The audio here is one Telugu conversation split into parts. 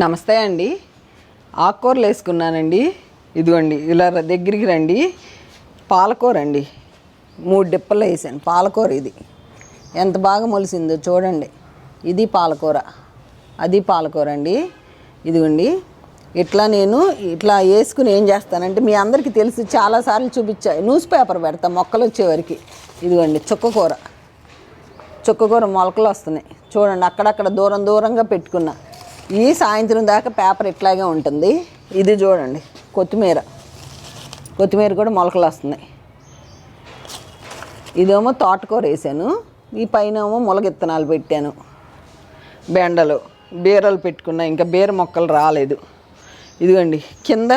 నమస్తే అండి. ఆకుకూరలు వేసుకున్నానండి. ఇదిగోండి ఇలా దగ్గరికి రండి. పాలకూర అండి. మూడు డిప్పలు వేసాను. పాలకూర ఇది. ఎంత బాగా మొలిసిందో చూడండి. ఇది పాలకూర. అది పాలకూర అండి. ఇదిగోండి ఇట్లా నేను ఇట్లా వేసుకుని ఏం చేస్తానంటే మీ అందరికీ తెలిసి చాలాసార్లు చూపించా. న్యూస్ పేపర్ పెడతా మొక్కలు వచ్చేవరకు ఇదిగోండి చుక్కకూర చుక్కకూర మొలకలు వస్తున్నాయి. చూడండి అక్కడక్కడ దూరం దూరంగా పెట్టుకున్నా. ఈ సాయంత్రం దాకా పేపర్ ఇట్లాగే ఉంటుంది. ఇది చూడండి కొత్తిమీర. కొత్తిమీర కూడా మొలకలు వస్తున్నాయి ఇదేమో తోటకూర వేసాను. ఈ పైన ఏమో మొలగిత్తనాలు పెట్టాను. బెండలు బీరలు పెట్టుకున్నా ఇంకా బీర మొక్కలు రాలేదు. ఇదిగోండి కింద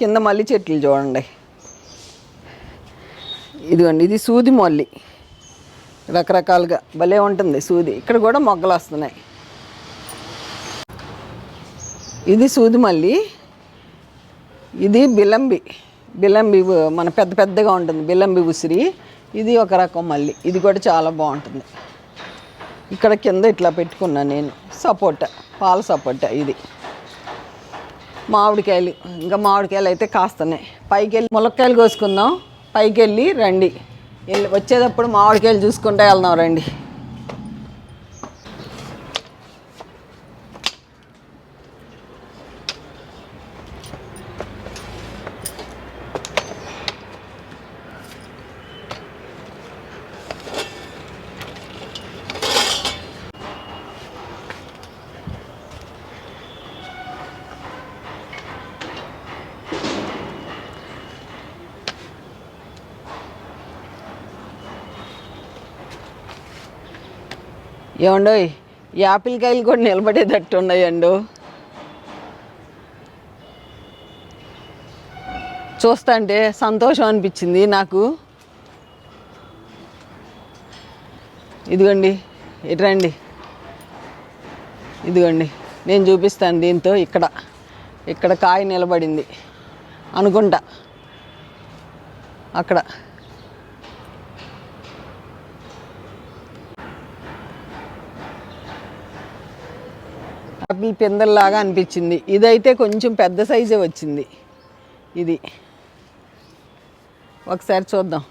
కింద మల్లి చెట్లు చూడండి. ఇదిగోండి ఇది సూది మల్లి. రకరకాలుగా భలే ఉంటుంది సూది. ఇక్కడ కూడా మొగ్గలు వస్తున్నాయి. ఇది సూది మల్లి. ఇది బిలంబి. బిలంబి మన పెద్ద పెద్దగా ఉంటుంది. బిలంబి ఉసిరి. ఇది ఒక రకం మల్లి. ఇది కూడా చాలా బాగుంటుంది. ఇక్కడ కింద ఇట్లా పెట్టుకున్నాను నేను. సపోటా. పాల సపోటా ఇది. మామిడికాయలు. ఇంకా మామిడికాయలు అయితే కాస్తున్నాయి. పైకి వెళ్ళి ములక్కాయలు కోసుకుందాం. పైకి వెళ్ళి రండి. వెళ్ళి వచ్చేటప్పుడు మామిడికాయలు చూసుకుంటే వెళ్దాం రండి. ఏమండోయ్ యాపిల్ కాయలు కూడా నిలబడేటట్టు ఉన్నాయండు చూస్తా అంటే సంతోషం అనిపించింది నాకు. ఇదిగోండి ఇటురండి ఇదిగోండి నేను చూపిస్తాను దీంతో ఇక్కడ ఇక్కడ కాయ నిలబడింది అనుకుంటా. అక్కడ. యాపిల్ పిందల్లాగా అనిపించింది. ఇదైతే కొంచెం పెద్ద సైజే వచ్చింది. ఇది. ఒకసారి చూద్దాం.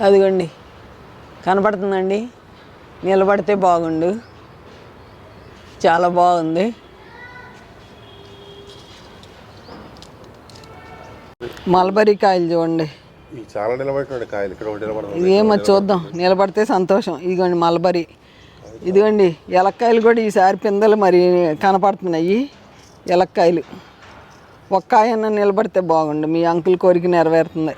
అదిగోండి. కనపడుతుందండి? నిలబడితే బాగుండు. చాలా బాగుంది. మల్బరీ కాయలు చూడండి. చాలా నిలబడుతున్నాడు కాయలు. ఇక్కడ ఒకటి నిలబడదు చూద్దాం. నిలబడితే సంతోషం. ఇదిగోండి మలబరి ఇదిగోండి ఎలక్కాయలు కూడా ఈసారి పిందెలు మరి కనపడుతున్నాయి. ఎలక్కాయలు. ఒక్కాయన్న నిలబడితే బాగుండు. మీ అంకుల్ కోరిక నెరవేరుతుంది.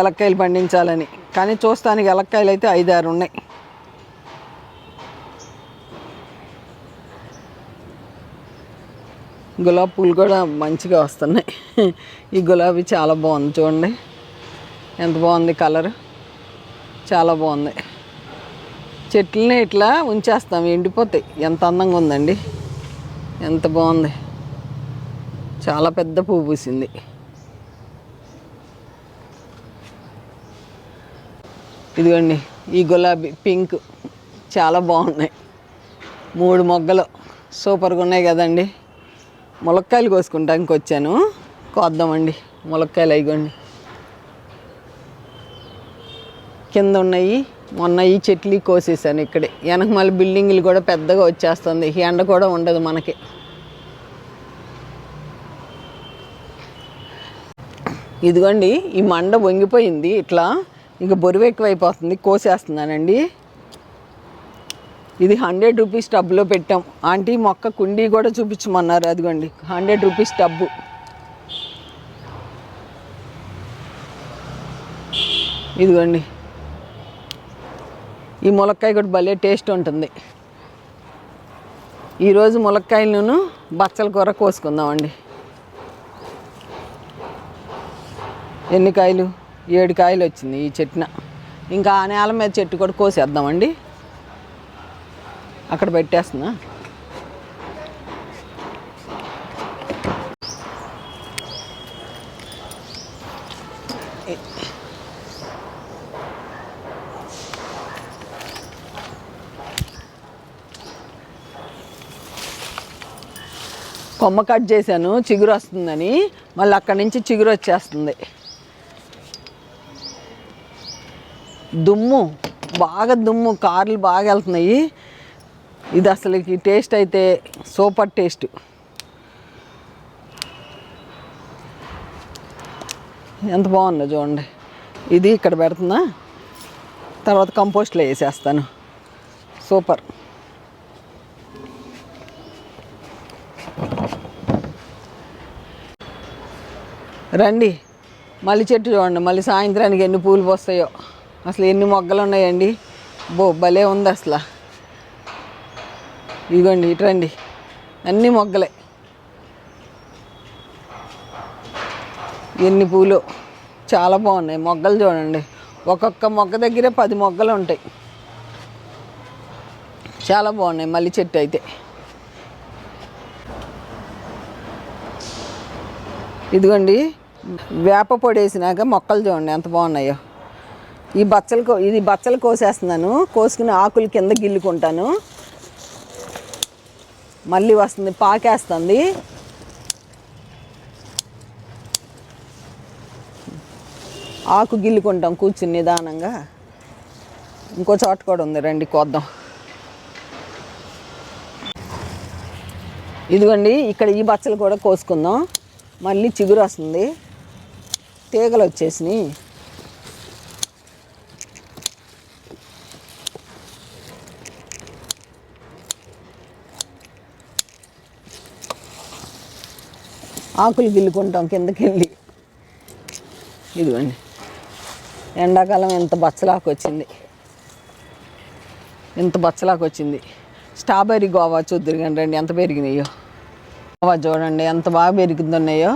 ఎలక్కాయలు పండించాలని. కానీ చూస్తానికి ఎలక్కాయలు అయితే ఐదారు ఉన్నాయి. గులాబీ పూలు కూడా మంచిగా వస్తున్నాయి. ఈ గులాబీ చాలా బాగుంది చూడండి. ఎంత బాగుంది కలర్? చాలా బాగుంది. చెట్లని ఇట్లా ఉంచేస్తాం ఎండిపోతాయి. ఎంత అందంగా ఉందండి. ఎంత బాగుంది. చాలా పెద్ద పువ్వు పూసింది. ఇదిగోండి ఈ గులాబీ పింక్ చాలా బాగున్నాయి. మూడు మొగ్గలు సూపర్గా ఉన్నాయి కదండి. ములక్కాయలు కోసుకుంటానికి వచ్చాను. కోద్దామండి. ములక్కాయలు అయిగోండి. కింద ఉన్నాయి. మొన్న ఈ చెట్లు కోసేసాను ఇక్కడే. వెనక మళ్ళీ బిల్డింగ్లు కూడా పెద్దగా వచ్చేస్తుంది. ఎండ కూడా ఉండదు మనకి. ఇదిగోండి ఈ మండ వంగిపోయింది ఇట్లా. ఇక బరువు ఎక్కువైపోతుంది. కోసేస్తున్నానండి. ఇది హండ్రెడ్ రూపీస్ టబ్లో పెట్టాం. ఆంటీ మొక్క కుండీ కూడా చూపించమన్నారు. అదిగోండి హండ్రెడ్ రూపీస్ టబ్బు. ఇదిగోండి ఈ ములక్కాయ కూడా భలే టేస్ట్ ఉంటుంది. ఈరోజు ములక్కాయలను బచ్చల కూర కోసుకుందామండి. ఎన్ని కాయలు? ఏడు కాయలు వచ్చింది ఈ చెట్టున ఇంకా ఆ నేల మీద చెట్టు కూడా కోసేద్దామండి. అక్కడ పెట్టేస్తున్నా. కొమ్మ కట్ చేశాను చిగురు వస్తుందని. మళ్ళీ అక్కడి నుంచి చిగురు వచ్చేస్తుంది. దుమ్ము బాగా దుమ్ము కార్లు బాగా వెళ్తున్నాయి. ఇది అసలు టేస్ట్ అయితే సూపర్ టేస్ట్. ఎంత బాగుందో చూడండి. ఇది ఇక్కడ పెడుతున్నా. తర్వాత కంపోస్ట్లో వేసేస్తాను. సూపర్. రండి. మల్లి చెట్టు చూడండి. మళ్ళీ సాయంత్రానికి ఎన్ని పూలు పోస్తాయో. అసలు ఎన్ని మొగ్గలు ఉన్నాయండి. బో భలే ఉంది అసలు. ఇదిగోండి ఇటు రండి. అన్ని మొగ్గలే. ఎన్ని పూలు. చాలా బాగున్నాయి. మొగ్గలు చూడండి. ఒక్కొక్క మొగ్గ దగ్గరే పది మొగ్గలు ఉంటాయి. చాలా బాగున్నాయి మల్లి చెట్టు అయితే. ఇదిగోండి. వేప పొడి వేసినాక మొక్కలు చూడండి ఎంత బాగున్నాయో. ఈ బచ్చలు కో ఇది బచ్చలు కోసేస్తున్నాను. కోసుకుని ఆకులు కింద గిల్లుకుంటాను. మళ్ళీ వస్తుంది పాకేస్తుంది. ఆకు గిల్లుకుంటాం కూర్చుని నిదానంగా. ఇంకో చోట కూడా ఉంది రండి కోద్దాం. ఇదిగోండి ఇక్కడ ఈ బచ్చలు కూడా కోసుకుందాం. మళ్ళీ చిగురు వస్తుంది. తీగలు వచ్చేసినాయి. ఆకులు గిల్లుకుంటాం కిందకి వెళ్ళి ఇదిగోండి. ఎండాకాలం ఎంత బచ్చలాకు వచ్చింది ఎంత బచ్చలాకు వచ్చింది స్ట్రాబెర్రీ గోవా చూద్దరు రండి ఎంత పెరిగినాయో. గోవా చూడండి ఎంత బాగా పెరుగుతున్నాయో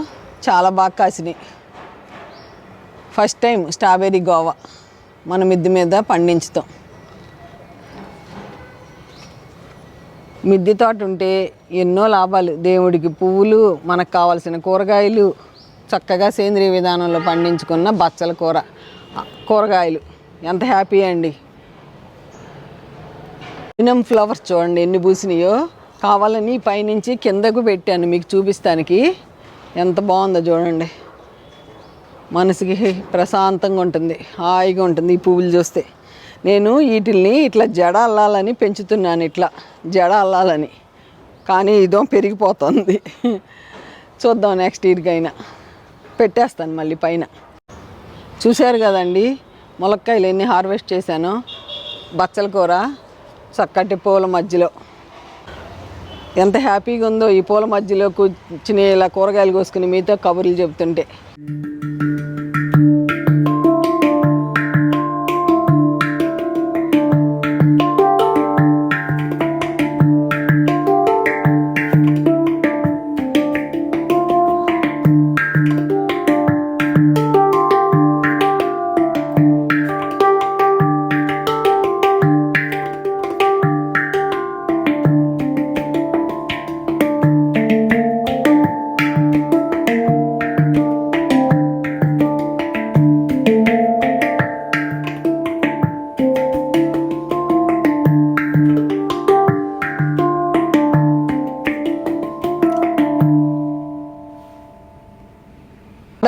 చాలా బాగా కాసినాయి. ఫస్ట్ టైం స్ట్రాబెర్రీ గోవా మన మిద్దె మీద పండించుతాం. మిద్దె తోట ఉంటే ఎన్నో లాభాలు. దేవుడికి పువ్వులు మనకు కావాల్సిన కూరగాయలు చక్కగా సేంద్రియ విధానంలో పండించుకున్న బచ్చల కూర కూరగాయలు. ఎంత హ్యాపీ అండి. ఇనం ఫ్లవర్స్ చూడండి ఎన్ని పూసినాయో. కావాలని పైనుంచి కిందకు పెట్టాను మీకు చూపిస్తానికి. ఎంత బాగుందో చూడండి. మనసుకి ప్రశాంతంగా ఉంటుంది హాయిగా ఉంటుంది ఈ పువ్వులు చూస్తే. నేను వీటిల్ని ఇట్లా జడ అల్లాలని పెంచుతున్నాను ఇట్లా జడ అల్లాలని. కానీ ఇదో పెరిగిపోతుంది. చూద్దాం నెక్స్ట్ ఇయర్కైనా పెట్టేస్తాను మళ్ళీ పైన. చూశారు కదండి ములక్కాయలు ఎన్ని హార్వెస్ట్ చేశానో. బచ్చల కూర చక్కటి పూల మధ్యలో. ఎంత హ్యాపీగా ఉందో ఈ పూల మధ్యలో కూర్చుని ఇలా కూరగాయలు కోసుకుని మీతో కబుర్లు చెబుతుంటే.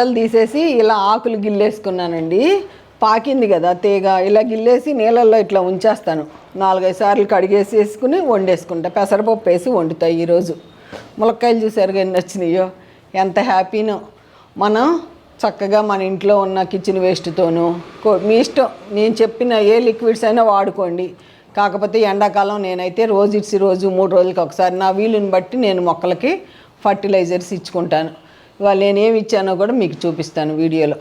ఉండలు తీసేసి ఇలా ఆకులు గిల్లేసుకున్నానండి. పాకింది కదా తీగ ఇలా గిల్లేసి నీళ్ళల్లో ఇట్లా ఉంచేస్తాను. నాలుగైదు సార్లు కడిగేసి వేసుకుని వండేసుకుంటా. పెసరపప్పు వేసి వండుతాయి ఈరోజు. ములక్కాయలు చూసారు ఎన్ని వచ్చినాయో. ఎంత హ్యాపీనో. మనం చక్కగా మన ఇంట్లో ఉన్న కిచెన్ వేస్ట్తోనూ మీ ఇష్టం. నేను చెప్పిన ఏ లిక్విడ్స్ అయినా వాడుకోండి. కాకపోతే ఎండాకాలం నేనైతే రోజు ఇచ్చి రోజు మూడు రోజులకి ఒకసారి నా వీలుని బట్టి నేను మొక్కలకి ఫర్టిలైజర్స్ ఇచ్చుకుంటాను. ఇవాళ నేను ఏమి ఇచ్చానో కూడా మీకు చూపిస్తాను వీడియోలో.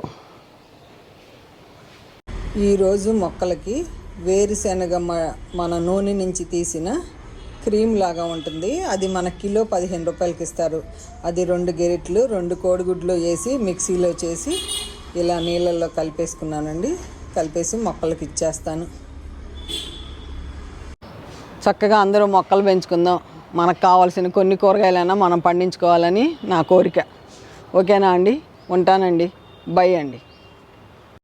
ఈరోజు మొక్కలకి వేరుశనగ మన నూనె నుంచి తీసిన క్రీమ్ లాగా ఉంటుంది. అది మన కిలో పదిహేను రూపాయలకి ఇస్తారు. అది రెండు గెరిట్లు రెండు కోడిగుడ్లు వేసి మిక్సీలో చేసి ఇలా నీళ్ళల్లో కలిపేసుకున్నానండి. కలిపేసి మొక్కలకి ఇచ్చేస్తాను. చక్కగా అందరూ మొక్కలు పెంచుకుందాం. మనకు కావాల్సిన కొన్ని కూరగాయలైనా మనం పండించుకోవాలని నా కోరిక. ఓకేనా అండి? ఉంటానండి. బై అండి.